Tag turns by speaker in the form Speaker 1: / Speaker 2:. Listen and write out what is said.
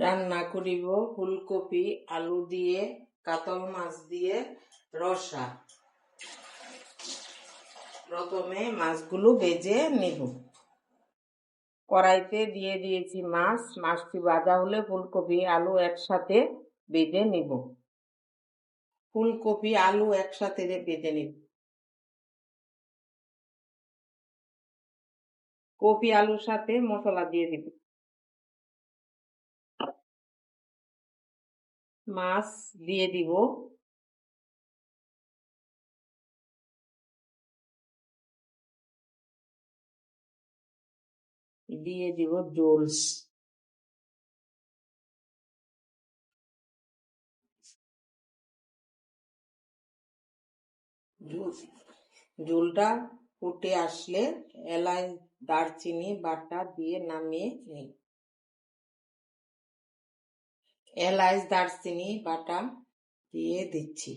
Speaker 1: রান্না করিব ফুলকপি, আলু দিয়ে, কাতল মাছ দিয়ে, রসা। প্রথমে মাছগুলো ভেজে নেব। কড়াইতে দিয়ে দিয়েছি মাছ। মাছটি ভাজা হলে ফুলকপি, আলু একসাথে বেজে নেব। ফুলকপি, আলু একসাথে বেজে নিব। কপি, আলুর সাথে মশলা দিয়ে দিব। মাছ দিয়ে দিব। দিয়ে দিব জোলস ঝোলটা ফুটে আসলে এলাচ, দারচিনি, বাটা দিয়ে নামিয়ে নিই। এলাচ দারচিনি বাটা দিয়ে দিচ্ছি।